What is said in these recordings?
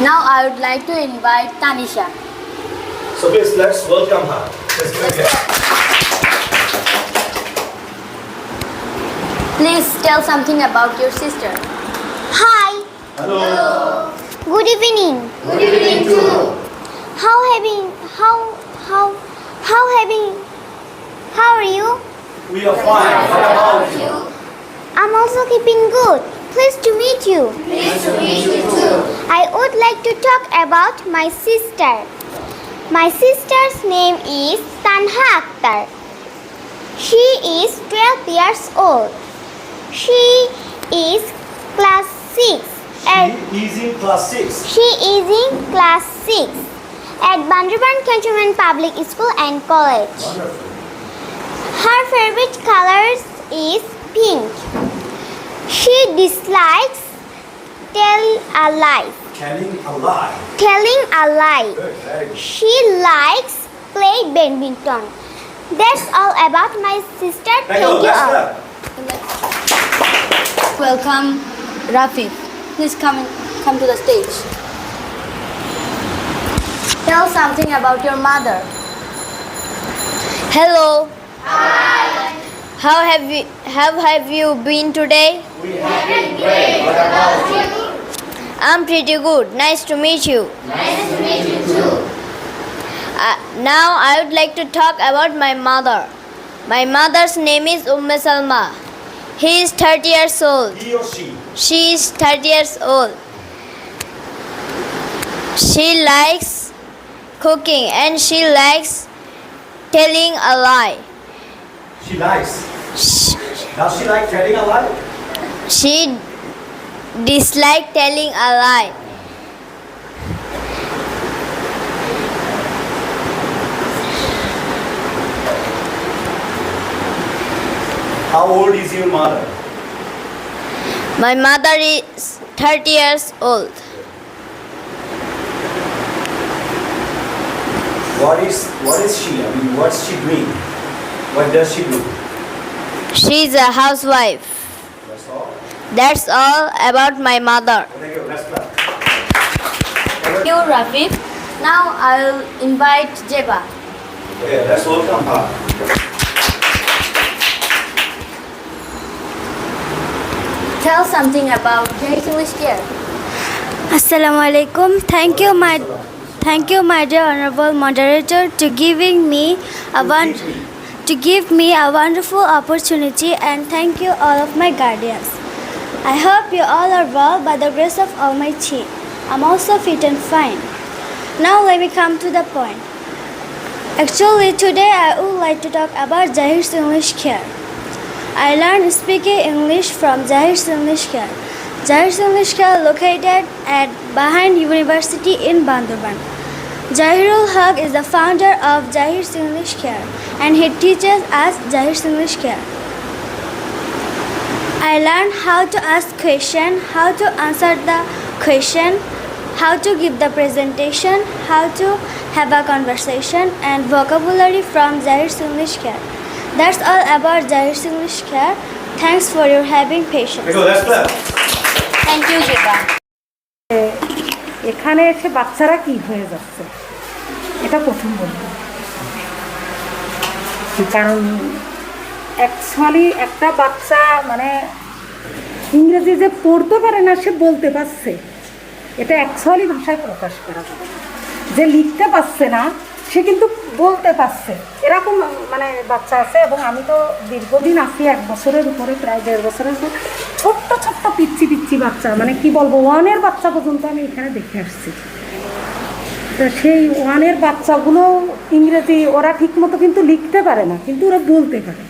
Now I would like to invite Tanisha. So please let's welcome her. Let's give it. Please tell something about your sister. Hi, Hello. good evening. Good evening too. How having how how how having how are you? We are fine. What about you? I'm also keeping good. Pleased to meet you. Nice to meet you too. I would like to talk about my sister. My sister's name is Tanha Akhtar. She is 12 years old. She is class 6 at She is in class 6. She is in class 6 at Bandurban Cantonment Public School and College. Wonderful. Her favorite colors is pink. She dislikes tell a lie. Telling a lie. Telling a lie. Good. She likes play badminton. That's all about my sister. Thank Thank you. you all. Welcome, Rafif. Please come come to the stage. Tell something about your mother. Hello. Hi. How have you how have you been today? We have been great. What about you? I'm pretty good. Nice to meet you. Nice to meet you too. Uh, now I would like to talk about my mother. My mother's name is Umm Salma. He is 30 years old. He or she? She is 30 years old. She likes cooking and she likes telling a lie. She likes. Sh- Does she like telling a lie? She dislike telling a lie. How old is your mother? My mother is 30 years old. What is what is she? I mean, what's she doing? What does she do? She is a housewife. That's all. About my mother. Thank you. Let's clap. Thank you, Rafif. Now I'll invite Jeba. Okay, let's welcome her. Tell something about Jai's English Care. Assalamu alaikum. Thank you, my thank you, my dear honorable moderator, to giving me a one, to give me a wonderful opportunity, and thank you all of my guardians. I hope you all are well by the grace of Almighty. I'm also fit and fine. Now let me come to the point. Actually, today I would like to talk about Zahir's English Care. I learned speaking English from Zahir's English Care. Zahir's English Care located at Bahan University in Bandurban. Zahirul Haq is the founder of Zahir's English Care and he teaches us Zahir's English Care. I learned how to ask question, how to answer the question, how to give the presentation, how to have a conversation and vocabulary from Zahir's English Care. That's all about Zahir's English Care. Thanks for your having patience. Thank you. Let's clap. Thank you, Jeba. এখানে এসে বাচ্চারা কি হয়ে যাচ্ছে এটা প্রথম বলবো কারণ অ্যাকচুয়ালি একটা বাচ্চা মানে ইংরেজি যে পড়তে পারে না, সে বলতে পারছে। এটা অ্যাকচুয়ালি ভাষায় প্রকাশ করা যে লিখতে পারছে না, সে কিন্তু বলতে পারছে। এরকম মানে বাচ্চা আছে এবং আমি তো দীর্ঘদিন আছি, এক বছরের উপরে, প্রায় দেড় বছরের উপরে। ছোট্ট ছোট্ট পিচ্ছি পিচ্ছি বাচ্চা মানে কি বলব, ওয়ানের বাচ্চা পর্যন্ত আমি এখানে দেখে আসছি। তো সেই ওয়ানের বাচ্চাগুলো ইংরেজি, ওরা ঠিকমতো কিন্তু লিখতে পারে না, কিন্তু ওরা বলতে পারে।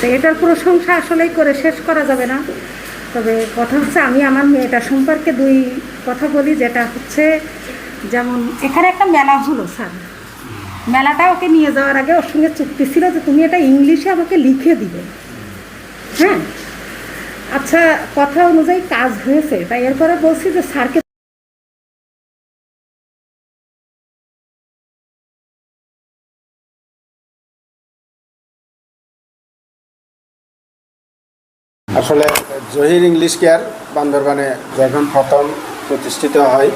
তো এটার প্রশংসা আসলেই করে শেষ করা যাবে না। তবে কথা হচ্ছে আমি আমার মেয়েটা সম্পর্কে দুই কথা বলি, যেটা হচ্ছে যেমন এখানে একটা মেলা হলো স্যার। মেলাটা ওকে নিয়ে যাওয়ার আগে ওর সঙ্গে চুক্তি ছিল যে তুমি এটা ইংলিশে আমাকে লিখে দিবে। হ্যাঁ? আচ্ছা কথা অনুযায়ী কাজ হয়েছে। তাই এরপরে বলছি যে স্যারকে আসলে জহির ইংলিশ কেয়ার বান্দরবানে যখন প্রথম প্রতিষ্ঠিত হয়,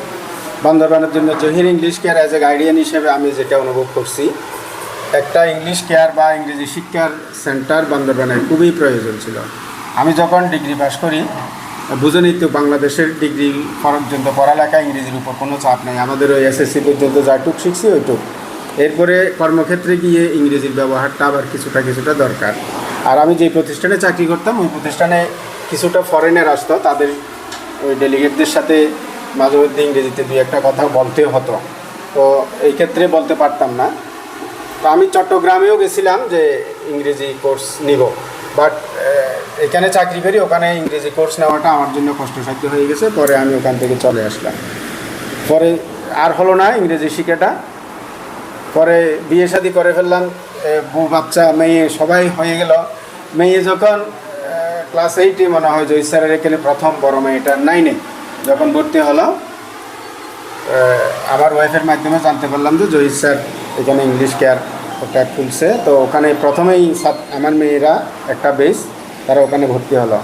বান্দরবানের জন্য Zahir English care as a guardian হিসেবে আমি যেটা অনুভব করছি, একটা ইংলিশ কেয়ার বা ইংরেজি শিক্ষার সেন্টার বান্দরবানের খুবই প্রয়োজন ছিল। আমি যখন ডিগ্রি পাস করি বুঝে তো বাংলাদেশের ডিগ্রি পর্যন্ত পড়ালেখা, ইংরেজির উপর কোনো চাপ নেই। আমাদের ওই এসএসসি পর্যন্ত যাটুক শিখছি ওইটুক এরপরে কর্মক্ষেত্রে গিয়ে ইংরেজির ব্যবহারটা আবার কিছুটা কিছুটা দরকার। আর আমি যে প্রতিষ্ঠানে চাকরি করতাম, ওই প্রতিষ্ঠানে কিছুটা ফরেনের আসতো, তাদের ওই ডেলিগেটদের সাথে মাঝে মধ্যে ইংরেজিতে দুই একটা কথা বলতে হতো। তো এই ক্ষেত্রে বলতে পারতাম না। তো আমি চট্টগ্রামেও গেছিলাম যে ইংরেজি কোর্স নিব। বাট এখানে চাকরি করি ওখানে ইংরেজি কোর্স নেওয়াটা আমার জন্য কষ্টসাধ্য হয়ে গেছে। পরে আমি ওখান থেকে চলে আসলাম। পরে আর হলো না ইংরেজি শিখাটা। পরে বিয়ে শাদি করে ফেললাম। বউ বাচ্চা, মেয়ে, সবাই হয়ে গেল। মেয়ে যখন ক্লাস এইটে মনে হয় জয় স্যারের এখানে প্রথম বড় মেয়েটা নাইনে যখন ভর্তি হলো আমার ওয়াইফের মাধ্যমে জানতে পারলাম যে, জহির স্যার এখানে ইংলিশ কেয়ার একটা খুলছে। তো ওখানে প্রথমেই আমার মেয়েরা একটা বেস তারা ওখানে ভর্তি হলো।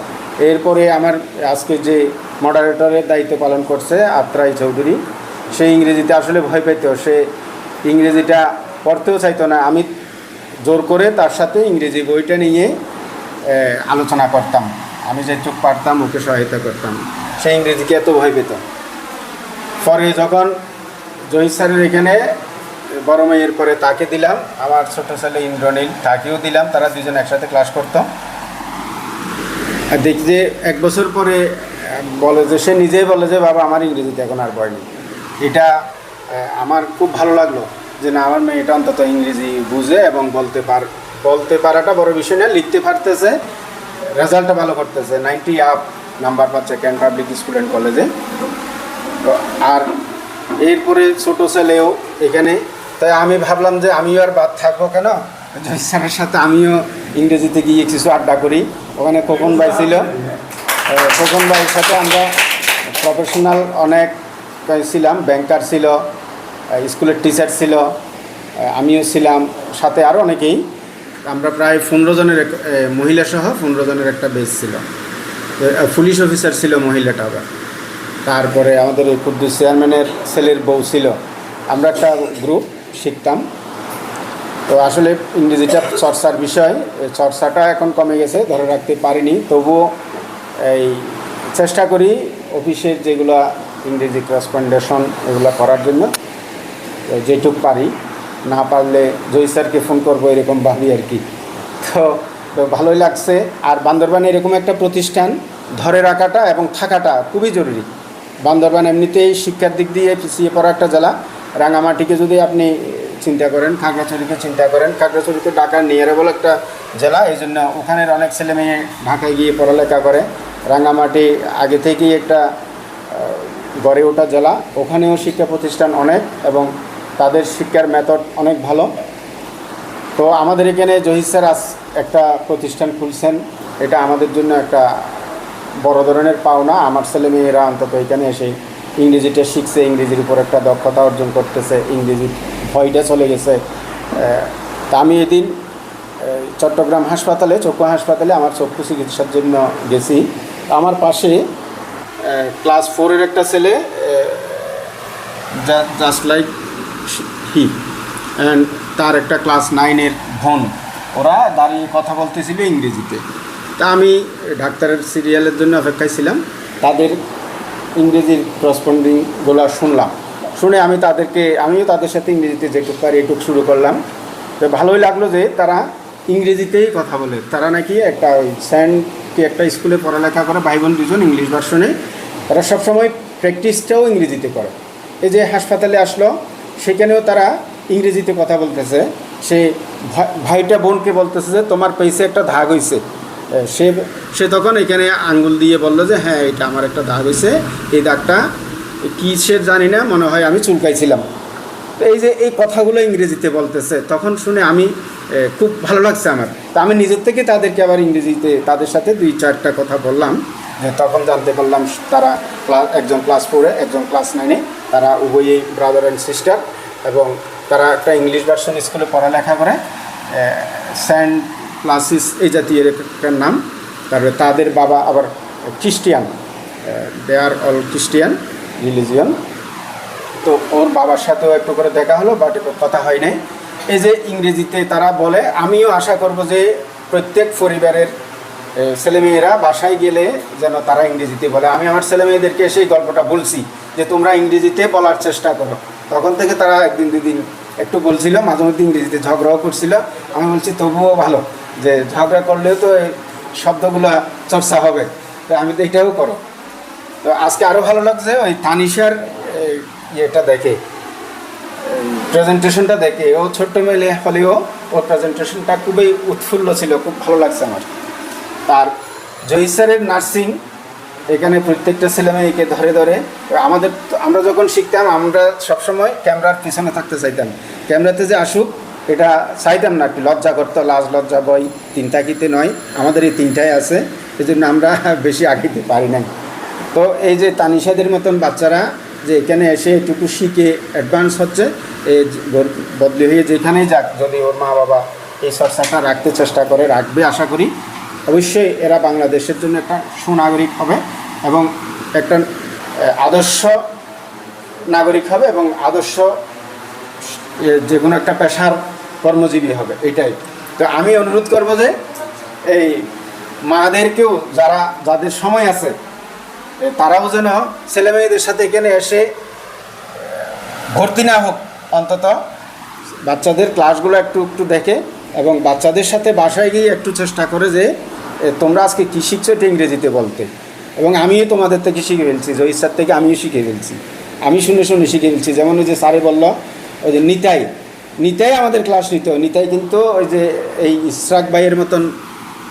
এরপরে আমার আজকে যে মডারেটরের দায়িত্ব পালন করছে, আত্রাই চৌধুরী, সে ইংরেজিতে আসলে ভয় পেত সে ইংরেজিটা পড়তেও চাইতো না। আমি জোর করে তার সাথে ইংরেজি বইটা নিয়ে আলোচনা করতাম। আমি যেটুক পারতাম, ওকে সহায়তা করতাম। সে ইংরেজিকে এত ভয় পেত। পরে যখন জহির স্যারের এখানে, বড় মেয়ের পরে তাকে দিলাম, আমার ছোট ছেলে ইন্দ্রনীল তাকেও দিলাম, তারা দুজন একসাথে ক্লাস করতো। আর দেখি যে এক বছর পরে, বলে যে, সে নিজেই বলে যে, বাবা, আমার ইংরেজিতে এখন আর ভয় নেই। এটা আমার খুব ভালো লাগল। যে না, আমার মেয়েটা অন্তত ইংরেজি বুঝে এবং বলতে পার, বলতে পারাটা বড় বিষয় না, লিখতে পারতেছে, রেজাল্টটা ভালো করতেছে নাইনটি আপ নাম্বার পাচ্ছে ক্যান পাবলিক স্কুল অ্যান্ড কলেজে তো আর এরপরে ছোটো ছেলেও এখানে, তাই আমি ভাবলাম যে আমিও আর বাদ থাকব কেন? জয় স্যারের সাথে আমিও ইংরেজিতে গিয়ে কিছু আড্ডা করি। ওখানে খোকন ভাই ছিল। খোকন ভাইয়ের সাথে আমরা প্রফেশনাল অনেক ছিলাম ব্যাংকার ছিল। স্কুলের টিচার ছিল আমিও ছিলাম, সাথে আরও অনেকেই। আমরা প্রায় পনেরো জনের মহিলা সহ পনেরো জনের একটা বেস ছিল। পুলিশ অফিসার ছিল মহিলাটা আবার। তারপরে আমাদের এই কুদ্দুস চেয়ারম্যানের ছেলের বউ ছিল। আমরা একটা গ্রুপ শিখতাম। তো আসলে ইংরেজিটা চর্চার বিষয় চর্চাটা এখন কমে গেছে, ধরে রাখতে পারিনি। তবুও এই চেষ্টা করি অফিসের যেগুলো ইংরেজি করেসপন্ডেশন এগুলো করার জন্য। যেটুক পারি, না পারলে জয় স্যারকে ফোন করব এরকম ভাবি আর কি। তো ভালোই লাগছে। আর বান্দরবানে এরকম একটা প্রতিষ্ঠান ধরে রাখাটা এবং থাকাটা খুবই জরুরি। বান্দরবান এমনিতেই শিক্ষার দিক দিয়ে পিছিয়ে পড়া একটা জেলা। রাঙামাটিকে যদি আপনি চিন্তা করেন, খাগড়াছড়িকে চিন্তা করেন, খাগড়াছড়িতে ঢাকার নিয়ারেবল একটা জেলা, এই জন্য ওখানের অনেক ছেলে মেয়ে ঢাকায় গিয়ে পড়ালেখা করে। রাঙামাটি আগে থেকেই একটা গড়ে ওঠা জেলা। ওখানেও শিক্ষা প্রতিষ্ঠান অনেক এবং তাদের শিক্ষার মেথড অনেক ভালো। তো আমাদের এখানে জহির স্যার আজ একটা প্রতিষ্ঠান খুলছেন। এটা আমাদের জন্য একটা বড় ধরনের পাওনা। আমার ছেলে মেয়েরা অন্তত এখানে এসে ইংরেজিটা শিখছে, ইংরেজির উপর একটা দক্ষতা অর্জন করতেছে, ইংরেজি ভয়টা চলে গেছে। তা আমি এদিন চট্টগ্রাম হাসপাতালে, চক্ষু হাসপাতালে আমার চক্ষু চিকিৎসার জন্য গেছি। আমার পাশে ক্লাস ফোরের একটা ছেলে জাস্ট লাইক অ্যান্ড তার একটা ক্লাস নাইনের ভন ওরা দাঁড়িয়ে কথা বলতেছিল ইংরেজিতে। তা আমি ডাক্তারের সিরিয়ালের জন্য অপেক্ষায় ছিলাম। তাদের ইংরেজির করসপন্ডিংগুলো শুনলাম। শুনে আমি তাদেরকে, আমিও তাদের সাথে ইংরেজিতে যেটুক পারি এটুক শুরু করলাম। তো ভালোই লাগল যে তারা ইংরেজিতেই কথা বলে। তারা নাকি একটা ওই স্যান্ডকে একটা স্কুলে পড়ালেখা করে ভাই বোন দুজন ইংলিশ ভার্সনে। তারা সবসময় প্র্যাকটিসটাও ইংরেজিতে করে। এই যে হাসপাতালে আসলো সেখানেও তারা ইংরেজিতে কথা বলতেছে। সে ভাই- ভাইটা বোনকে বলতেছে যে, তোমার পেইসে একটা দাগ হয়েছে সে সে তখন এখানে আঙ্গুল দিয়ে বলল যে হ্যাঁ এটা আমার একটা দাগ হয়েছে এই দাগটা কিসের জানি না, মনে হয় আমি চুলকাইছিলাম। তো এই যে, এই কথাগুলো ইংরেজিতে বলতেছে, তখন শুনে আমি খুব ভালো লাগছে আমার। তা আমি নিজের থেকে তাদেরকে আবার ইংরেজিতে, তাদের সাথে দুই চারটা কথা বললাম। তখন জানতে পারলাম তারা ক্লাস, একজন ক্লাস ফোরে একজন ক্লাস নাইনে তারা উভয়ই ব্রাদার অ্যান্ড সিস্টার এবং তারা একটা ইংলিশ ভার্সন স্কুলে পড়ালেখা করে। সেন্ট ক্লাসিস এই জাতীয় একটা নাম। তারপরে তাদের বাবা আবার Christian. They are all Christian religion তো ওর বাবার সাথেও একটু করে দেখা হলো বাট একটু কথা হয় নাই। এই যে ইংরেজিতে তারা বলে, আমিও আশা করব যে প্রত্যেক পরিবারের ছেলেমেয়েরা বাসায় গেলে যেন তারা ইংরেজিতে বলে। আমি আমার ছেলেমেয়েদেরকে সেই গল্পটা বলছি যে, তোমরা ইংরেজিতে বলার চেষ্টা করো। তখন থেকে তারা একদিন, দুদিন একটু বলছিল, মাঝে মধ্যে ইংরেজিতে ঝগড়াও করছিল। আমি বলছি, তবুও ভালো যে, ঝগড়া করলেও তো শব্দগুলো চর্চা হবে। তো আমি তো এটাও করো। তো আজকে আরও ভালো লাগছে, ওই তানিশার ইয়েটা দেখে প্রেজেন্টেশনটা দেখে। ও ছোট্ট মেলে হলেও ওর প্রেজেন্টেশনটা খুবই উৎফুল্ল ছিল, খুব ভালো লাগছে আমার। তার জয়িসারের নার্সিং, এখানে প্রত্যেকটা ছেলে মেয়েকে ধরে ধরে। আমাদের আমরা যখন শিখতাম, আমরা সবসময় ক্যামেরার পিছনে থাকতে চাইতাম। ক্যামেরাতে যে আসুক, এটা চাইতাম না কি লজ্জা করতো, লাজ লজ্জা বই তিনটা কিতে নয়, আমাদের এই তিনটাই আছে এই জন্য আমরা বেশি আগাইতে পারি নাই। তো এই যে তানিশাদের মতন বাচ্চারা যে এখানে এসে এটুকু শিখে অ্যাডভান্স হচ্ছে যে বদলি হয়ে যেখানেই যাক, যদি ওর মা বাবা এই চর্চাটা রাখতে চেষ্টা করে, রাখবে, আশা করি অবশ্যই এরা বাংলাদেশের জন্য একটা সুনাগরিক হবে এবং একটা আদর্শ নাগরিক হবে এবং আদর্শ যে কোনো একটা পেশার কর্মজীবী হবে, এটাই। তো আমি অনুরোধ করব যে এই মাদেরকেও যারা, যাদের সময় আছে তারাও যেন ছেলে মেয়েদের সাথে এখানে এসে ভর্তি না হোক, অন্তত বাচ্চাদের ক্লাসগুলো একটু একটু দেখে এবং বাচ্চাদের সাথে বাসায় গিয়ে একটু চেষ্টা করে যে তোমরা আজকে কী শিখছো এটা ইংরেজিতে বলতে। এবং আমিও তোমাদের থেকে শিখে ফেলছি জয়ীর স্যার থেকে আমিও শিখে ফেলছি। আমি শুনে শুনে শিখে ফেলছি, যেমন ওই যে স্যারে বলল, ওই যে নিতাই নিতাই আমাদের ক্লাস নিত। নিতাই কিন্তু ওই যে এই ইসরাক ভাইয়ের মতন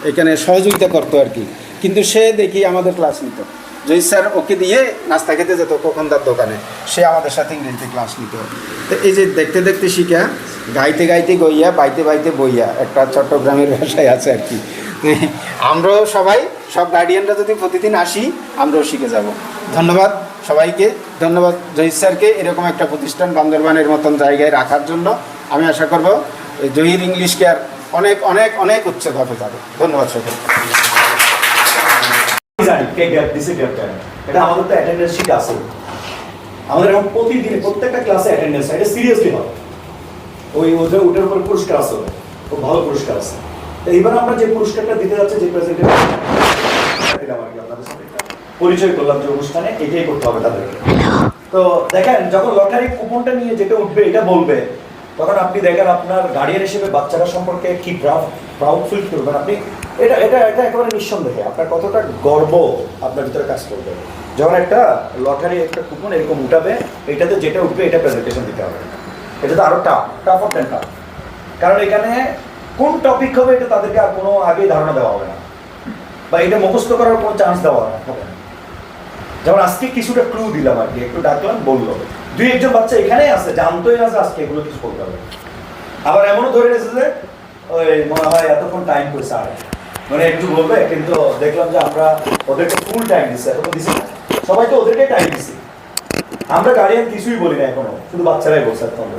এখানে সহযোগিতা করতো আর কি। কিন্তু সে দেখি আমাদের ক্লাস নিত। জয়ী স্যার ওকে দিয়ে নাস্তা খেতে যেত কখনদার দোকানে। সে আমাদের সাথে ইংরেজিতে ক্লাস নিত। তো এই যে দেখতে দেখতে শিখা, গাইতে গাইতে গইয়া, বাইতে বাইতে বইয়া, একটা চট্টগ্রামের ভাষায় আছে আর কি। আমরাও সবাই, সব গার্ডিয়ানরা যদি প্রতিদিন আসি, আমরাও শিখে যাব। ধন্যবাদ সবাইকে, ধন্যবাদ জহির স্যারকে, এরকম একটা প্রতিষ্ঠান বান্দরবানের মতন জায়গায় রাখার জন্য। আমি আশা করব জহির ইংলিশ কেয়ার অনেক অনেক অনেক উচ্চতাতে যাবে ধন্যবাদ সকল এটা আমাদের আমাদের প্রতিদিন প্রত্যেকটা ক্লাসে অ্যাটেন্ডেন্স এটা ওই উপর পুরস্কার আছে খুব ভালো পুরস্কার আছে। এইবার আমরা যে পুরস্কারটা দিতে যাচ্ছি, যে প্রেজেন্টেশন আপনাদের পরিচয় করলাম যে অনুষ্ঠানে, এটাই করতে হবে তাদেরকে তো দেখেন, যখন লটারি কুপনটা নিয়ে যেটা উঠবে, এটা বলবে, তখন আপনি দেখেন আপনার গার্ডিয়ান হিসেবে বাচ্চারা সম্পর্কে কি প্রাউড প্রাউড ফিল করবেন আপনি, এটা এটা এটা একেবারে নিঃসন্দেহে, আপনার কতটা গর্ব আপনার ভিতরে কাজ করবে। যখন একটা লটারি, একটা কুপন এরকম উঠাবে, এটাতে যেটা উঠবে, এটা প্রেজেন্টেশন দিতে হবে। এটা তো আরও টাফ টাফ অফ টাফ কারণ এখানে কোন টপিক হবে এটা তাদেরকে আর কোনো আগেই ধারণা দেওয়া হবে না। বা এটা মুখস্থ করার কোনো চান্স দেওয়া হবে না। যেমন আজকে কিছুটা ক্লু দিলাম আর কি, একটু ডাকলাম, বলল। দুই একজন বাচ্চা এখানেই আছে, জানতোই না আজকে এগুলো কিছু করতে হবে। আবার এমনও ধরে নিয়েছে যে, ওই মনে হয় এতক্ষণ টাইম করেছে আর। মানে একটু বলবে, কিন্তু দেখলাম যে আমরা ওদেরকে ফুল টাইম দিচ্ছি এতক্ষণ দিছি না। সবাই তো ওদেরকে টাইম দিছি। আমরা গার্ডিয়ান কিছুই বলি না এখনও, শুধু বাচ্চারাই বলছে এতক্ষণ।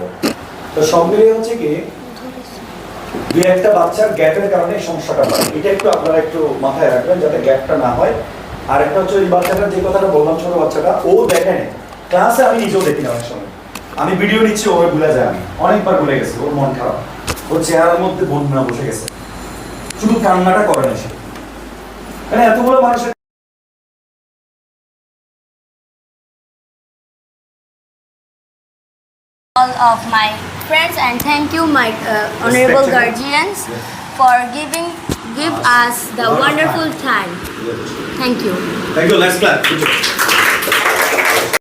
তো সব মিলিয়ে হচ্ছে কি দুই একটা বাচ্চার গ্যাপের কারণে সমস্যাটা হয়। এটা একটু আপনারা একটু মাথায় রাখবেন যাতে গ্যাপটা না হয়। আর একটা হচ্ছে ওই বাচ্চাটা, যে কথাটা বললাম ছোট বাচ্চাটা, ও দেখে নেই ক্লাসে আমি নিজেও দেখি না অনেক সময়। আমি ভিডিও নিচ্ছি, ও ভুলে যায় আমি। অনেকবার ভুলে গেছে, ওর মন খারাপ। ওর চেহারার মধ্যে বন্যা বসে গেছে। শুধু কান্নাটা করে না সে। মানে এতগুলো মানুষের of my friends and thank you my uh, honorable guardians for giving give us the wonderful time. Thank you. Thank you. Let's clap.